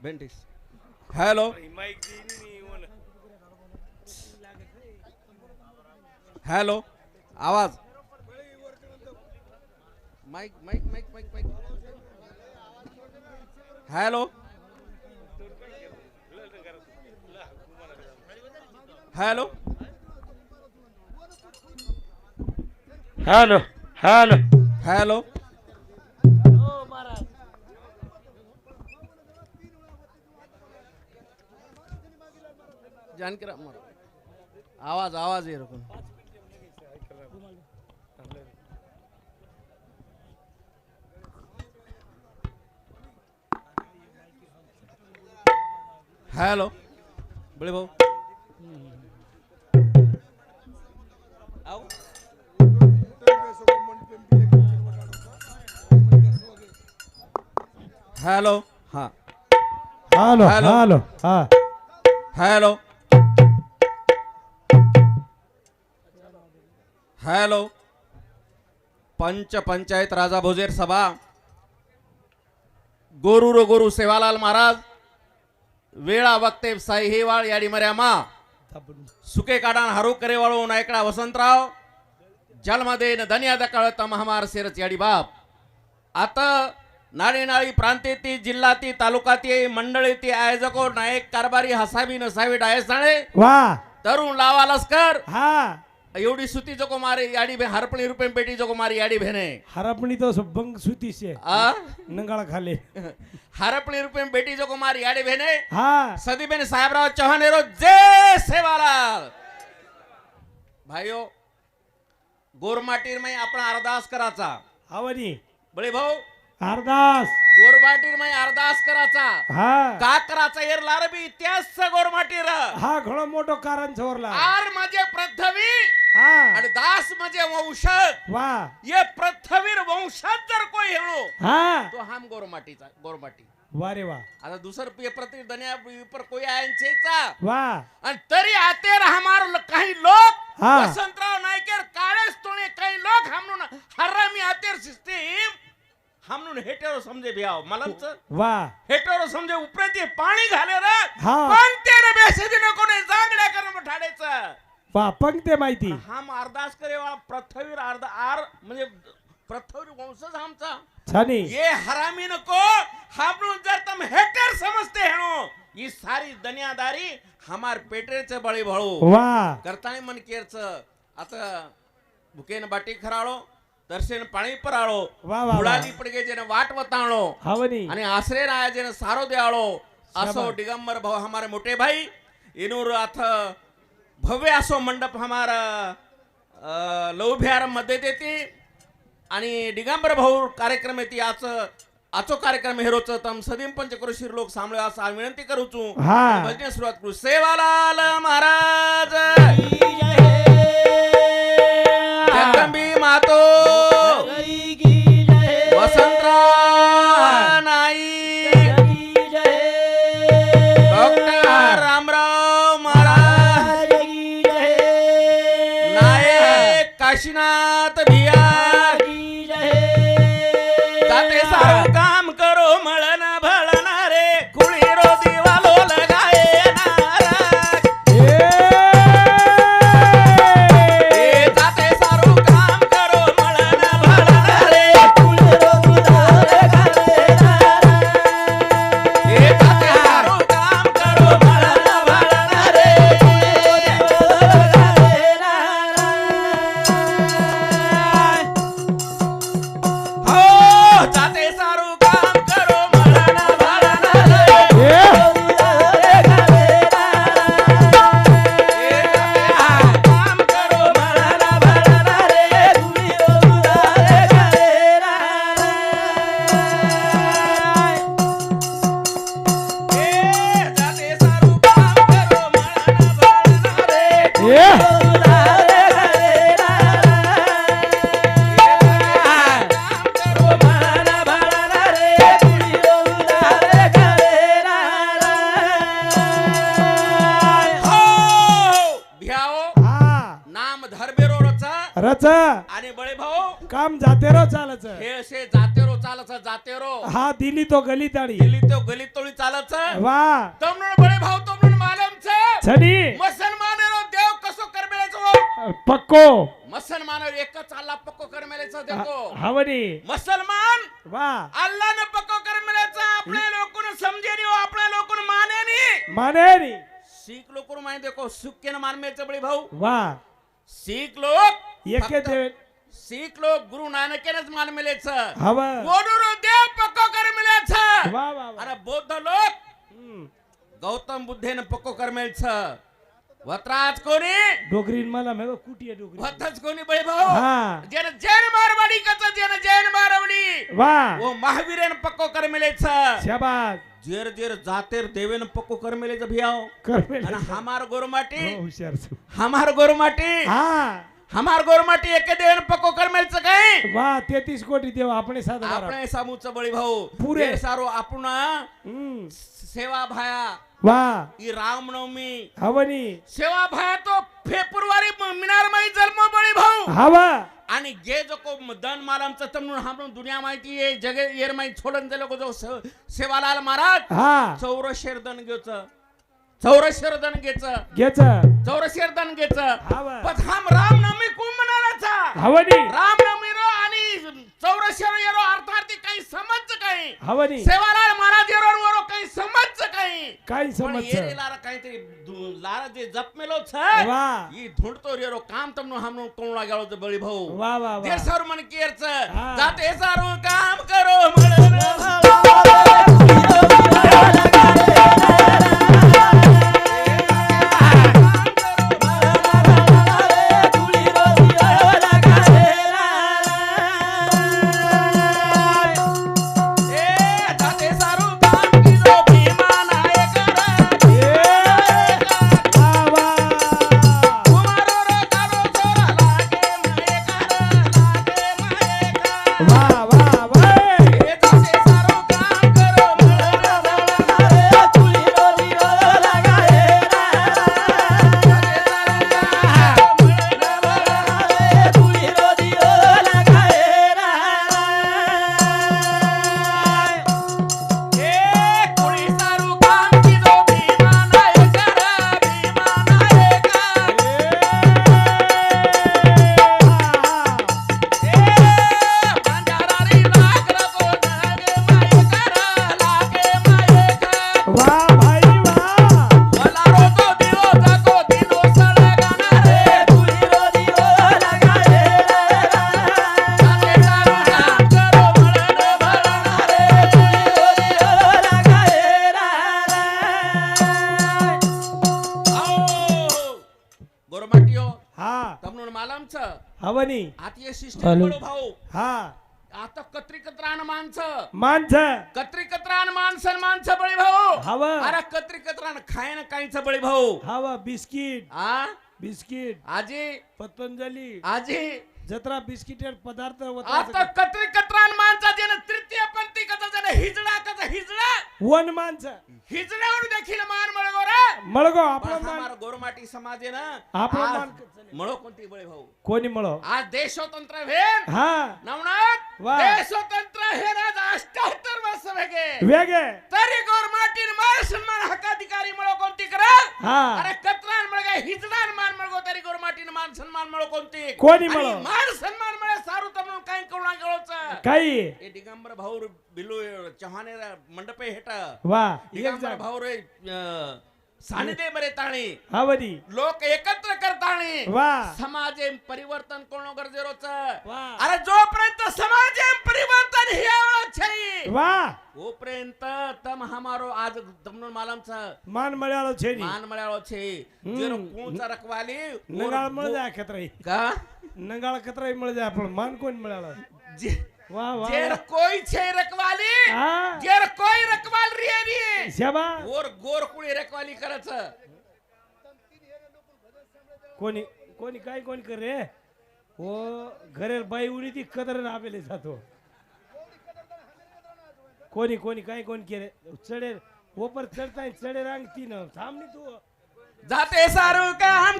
बेंटिस hello hello आवाज mike mike mike mike mike hello hello hello hello hello Janaki Ram आवाज आवाज ये रकून हॅलो बळे भाऊ। हॅलो हा। Hello hello. हॅलो हा। हॅलो। हॅलो. पंच पंचायत राजा भोजेर सभा. गोरू रो गोरू सेवालाल महाराज. वेळा वक्ते साई हेवाळ याडी मर्या मा. सुके काढान हरू करे वाळू नायकडा वसंतराव. जन्मदेन धन्या दकाळत महामार सेरच याडी बाप. आता नाळी नाळी प्रांतेती जिल्हाती तालुकाती मंडळीती आयोजको नायक कारभारी हसाबी नसावी डायसाळे वा. तरुण लावा लस्कर हा. एवढी सुती जको मारे याडी भे हरपणी रुपये पेटी जको मारी याडी भेने. हरपणी तो बंग सुती से आ? नंगाळा खाले. हरपणी रुपये पेटी जको मारी याडी भेने. हा. सदीबेन साहेबराव चव्हाण एरो जय सेवालाल. भाईओ गोरमाटीर मै आपण अरदास कराचा. आवनी. बळे भाऊ अरदास. गोरमाटीर मै अरदास कराचा. हा. का कराचा येर लारबी इतिहास गोरमाटीर. हा घणो मोठो कारण चोरला आर पृथ्वी हा आणि दास म्हणजे वंशज. वा. ये पृथ्वीर वंशात जर कोई हेळो हा. तो हाम गोरमाटीचा गोरमाटी वा रे वा. आता दुसर प्रति दनिया पर कोई आयनचेचा वा. आणि तरी आतेर हमार काही लोक. वसंतराव नायकेर काळेच तोणे काही लोक हमनून हरामी आतेर सिस्टीम हमनून हेटेरो समजे बियाव मलमच वा. हेटेरो समजे उपरेती पाणी घाले रे. पण तेरे बेसे दिन कोणी जांगड्या वा पंक्ते माहिती. हम अरदास करे वाला पृथ्वीर अर्ध आर म्हणजे पृथ्वीर वंशज आमचा. छानी. ये हरामी नको हम जर तुम हेटर समझते हैं ये सारी दुनियादारी हमार पेटेचे बळी भळू. वा. करताना मन केरच. आता भुकेन बाटी खराळो दर्शन पाणी पराळो. उडाली पडगे जेने वाट वताळो हवनी आणि आश्रय राया जेने सारो द्याळो. असो. दिगंबर भाऊ हमारे मोठे भाई इनूर अथ भव्य असो मंडप हमारा अ, लौभ्यारमध्ये देते आणि दिगंबर भाऊ कार्यक्रम येते याच आचो कार्यक्रम हेरोच तम सदीम पंचक्रोशीर लोक सांभळे असा विनंती करूचू हा. भजने सुरुवात करू सेवालाल महाराज काशीनाथ भिया आणि बळे भाऊ काम जातेरो चालच. हे असे जातेरो चालच जातेरो. हा दिली तो गली ताडी गेली तो गली तोळी चालच. वा. तमनुन बळे भाऊ तमनुन मालम छ छडी मुसलमानेरो देव कसो करमेलेचो. पक्को. मुसलमानो एकच अल्लाह पक्को करमेलेचो देखो. मुसलमान वा. अल्लाह ने पक्को करमेलेचा. आपले लोकन समजे नहीं आपले लोकन माने नहीं माने नी सीख लोकन माने देखो सुख के न मान में बळे भाऊ. वा. सीख लोक एके देव सीख लोक गुरु नानकेनच मान मिलेच हवा ओडूर देव पक्को कर वा वा वा अरे बौद्ध लोक हम्म. गौतम बुद्धेनं पक्को कर मिळच वत्राज कोणी डोगरीन मला मेव कुटी आहे डोगरी। वतच कोणी बळे भाऊ हा। जेन जैन मारवाडी कच जेन जैन मारवाडी। वा ओ महावीरेन पक्को कर मिलेच शाबास जेर जेर जातेर देवेन पक्को कर मिलेच भियाव करमेल आणि हमार गोरमाटी हुशार. हमार गोरमाटी। हा। हमार गोरमाटी एक देन पको कर मिल सके वाह तेतीस कोटी देव अपने साथ अपने सामूच बड़ी भाऊ. पूरे. सारो अपना सेवा भाया. वाह ये रामनवमी. हवनी. सेवा भाया तो फेब्रुवारी मिनारमाई जन्म बळी भाऊ. हवा. आणि जे जो को दन मारामचं तमनून हामून दुनिया माहिती ये जगे येर माहिती सोडून जे लोक जो सेवालाल महाराज चौरशेर दन घेऊचं. चौरशेर दन घेच. घेच. चौरशेर दन घेच पण हम रामनवमी कुंभ रामनवमी रो आणि चौरशेर येरो अर्थार्थी काही समज काही. हवनी. सेवालाल महाराज येरो वरो काही समज काही. काही समज ये लार काहीतरी लारा जे जप मेलो छ वा. ई ढूंढतो येरो काम तमनो हमनो कोणला गेलो ते बळी भाऊ. वा वा वा. देशर मन केरच. जात एसारो काम करो मन भाऊ हवनी आत ये सिस्टम बडो भाऊ. हा. आता कत्री कत्रान माणसं. माणस. कत्री कत्रान माणसं माणसं बळी भाऊ. हव. अरे कत्री कत्रान खायन काहीच बळी भाऊ. हवा. बिस्किट. आ? बिस्किट. आजी? पतंजली. आजी? जत्रा बिस्किटेर पदार्थ आता कत्री कत्रान माणसा जेन तृतीय पंथी कचा जन हिजडा कचा हिजडा? वन माणस. हिजड्यावर देखील मान मळगो रे. मळगो पण आपलं मान हमार गोरमाटी समाज आहे ना. आज मान मळो कोणती बळी भाऊ? कोणी मळो? आज देशस्वतंत्र भेन हा. नवनाथ वा. देशस्वतंत्र हे राज अष्ट्याहत्तर वर्ष वेगे. वेगे. तरी गोरमाटीन मान सन्मान हक्काधिकारी मळो कोणती करा? हा. अरे कत्रान मळगे हिजडान मान मळगो तरी गोरमाटीन मान सन्मान मळो कोणती? कोणी आणि मळो? मान सन्मान मळे सारू तमन काही कळना गेलोच काही? दिगंबर भाऊ बिलू चव्हाणे मंडपे हेट. वा दिगंबर भाऊ रे अं, सानिधे मरे ताणे. हवरी लोक एकत्र करताणे. वा. समाजे परिवर्तन कोण गरजेरोच? अरे जोपर्यंत में परिवर्तन ही आवळत छई वा. ओपर्यंत तम हमारो आज दमनून छ मान मळ्यालो छे मान मळ्यालो छे जर कोणचा रखवाली नगाळ मळ जा का? नगाळ एकत्र मळ जा पण मान कोण मळ्याळो वाह वाह जेर कोई छे कोई है और गोर कोणी कोणी काय कोणी कर रे? हो घरे बाई उडी ती कदर नावेले जातो. कोणी कोणी काय कोणी केले? चढे ओपर चढताय चढे रांग तीन. थांब नी तू. जाते सारू का हम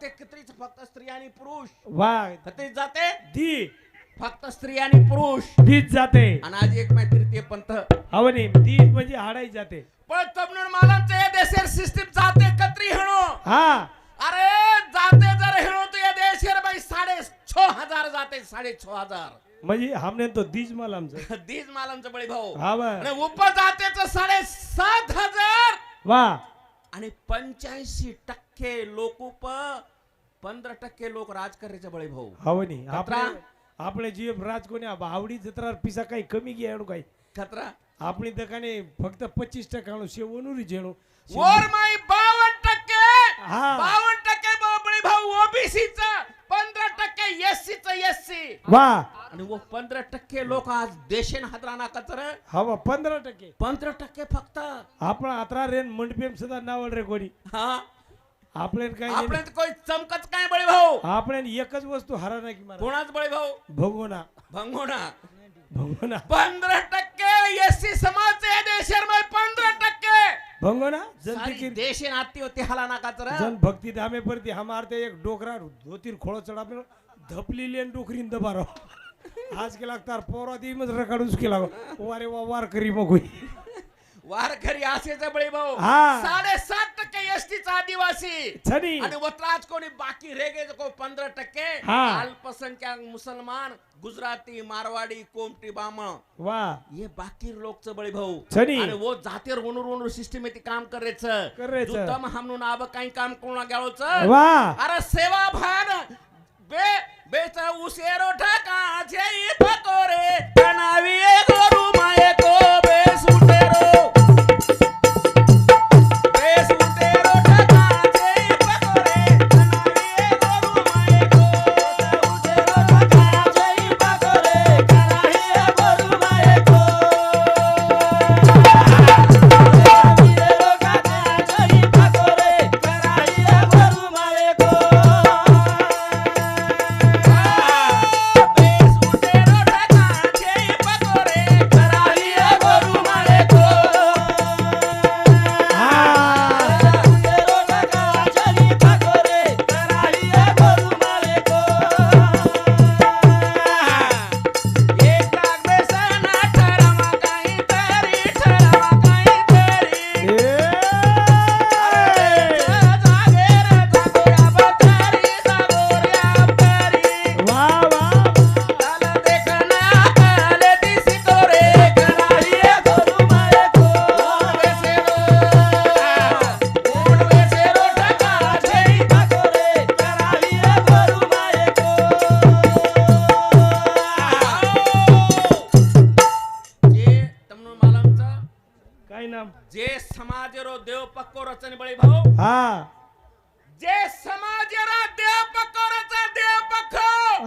जाते कितीच फक्त स्त्री आणि पुरुष. वा किती जाते? दी फक्त स्त्री आणि पुरुष. दीच जाते. आणि आज एक माहिती तृतीय पंथ. अवनी दी म्हणजे हाडाई जाते. पण तमनुर मालांचं या देशेर सिस्टीम जाते कत्री हेणो. हा. अरे जाते जर हेणो तो या देशेर बाई साडे छ हजार जाते साडे छ हजार. म्हणजे हमने तो दीज मला आमचं. दीज मालांचं बळी भाऊ. हा वा आणि उप जातेच साडे सात हजार. वा. आणि पंच्याऐंशी टक्के टक्के लोकूप पंधरा टक्के लोक राजकारण्याच्या बळी भाऊ हवनी हो कतरा आपले जीव राजकोणी आवडी जत्रा पिसा काही कमी घ्या एवढं काही. खतरा? आपली दकाने फक्त पच्चीस टक्का शेवनुरी झेलो वर माई बावन टक्के! बावन टक्के बळी भाऊ ओबीसीचा पंधरा टक्के एससी च एससी. वा. आणि वो पंधरा टक्के लोक आज देशेन हातराना कचर हा पंधरा टक्के. पंधरा टक्के फक्त. आपण हातरा रेन मंडपेम सुद्धा नावड रे कोणी. हा. आपण काय आपल्या काही चमकच चमकत काय बळे भाऊ? आपल्याला एकच वस्तू हरा नाही की कोणाच बळे भाऊ? भगवना. भंगोना भंगोना पंधरा टक्के एस समाज या देशामध्ये पंधरा टक्के. भंगोना जनते देश आत्ती होती हाला नाका तर जन भक्ती धामे परती मारते एक डोकरा धोतीर खोळ चढा धपलेली आणि डोकरीन दबारो आज केला तर पोरा देवी मग रकाडूच केला वारे वा वार करी मग वार घरी असेच बळी भाऊ. हा. साडेसात टक्के एसटीचा आदिवासी. आणि वतराज कोणी बाकी रेगे को पंधरा टक्के. हा. अल्पसंख्याक मुसलमान गुजराती मारवाडी कोमटी बामण. वा. ये बाकी लोकचं बळी भाऊ. वो जातीर वणूर वणूर सिस्टमेटिक काम करायचं करायचं. तम हमनून आब काही काम कोणा गेलोच वा. अरे सेवा भान. बे बेच उसेरो ठका जय पकोरे कनावी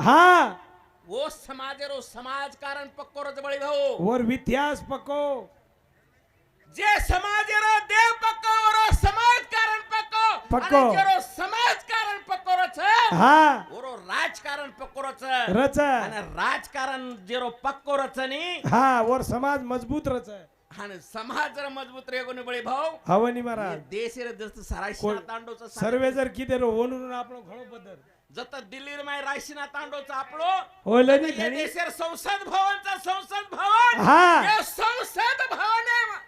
પક્કો हा वो समाजरो समाजकारण पक्को रच बळी भाऊ वर इतिहास पको जे समाजरो देव पक्को वरो समाजकारण पक्को पक्को. आणि जेरो समाजकारण पक्को रच हा ओरो राजकारण पक्को रच रच आणि राजकारण जेरो पक्को रचनी हा वर समाज मजबूत रच आणि समाज जर मजबूत रेगोने बळी भाऊ हवनी महाराज देशेर जस्त सरायशी कोण- तांडोचं सर्वे जर किती रो वनून आपण घणो बदल जत दिल्ली माय रायशिना तांडोचं आपलो. होय तर या देशेर संसद भवनचा संसद भवन. हा. या संसद भवन आहे.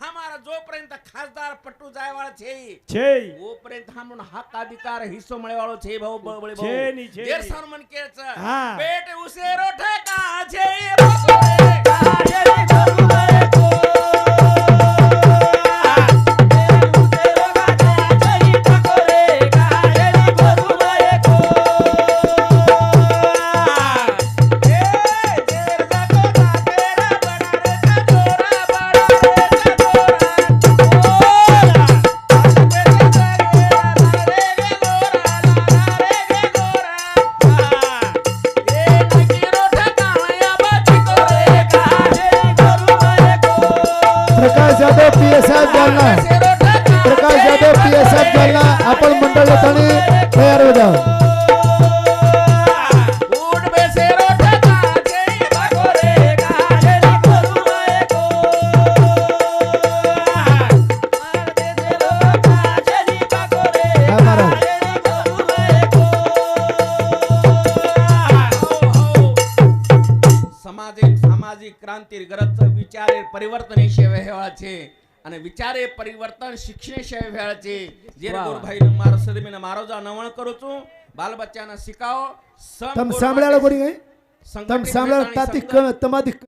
हमारा जोपर्यंत खासदार पट्टू जायवाळा छे छे. तोपर्यंत हमन हक अधिकार हिस्सो मिळवाळो छे भाऊ बळबळे छे भाऊ. नी, छे देर नी. सन्मान केच हा. पेट उसेरो ठेका छे बकोरे काजे रे પરિવર્તન એ સેવા છે. અને વિચારે પરિવર્તન શિક્ષણ સેવા છે. જે. ગુરુભાઈ મારો સદમીને મારો જ નવણ કરું છું. બાલ બચ્ચાના શીખાઓ તમે સાંભળ્યા માટે બોરી તમે સાંભળ્યા તાતી તમારી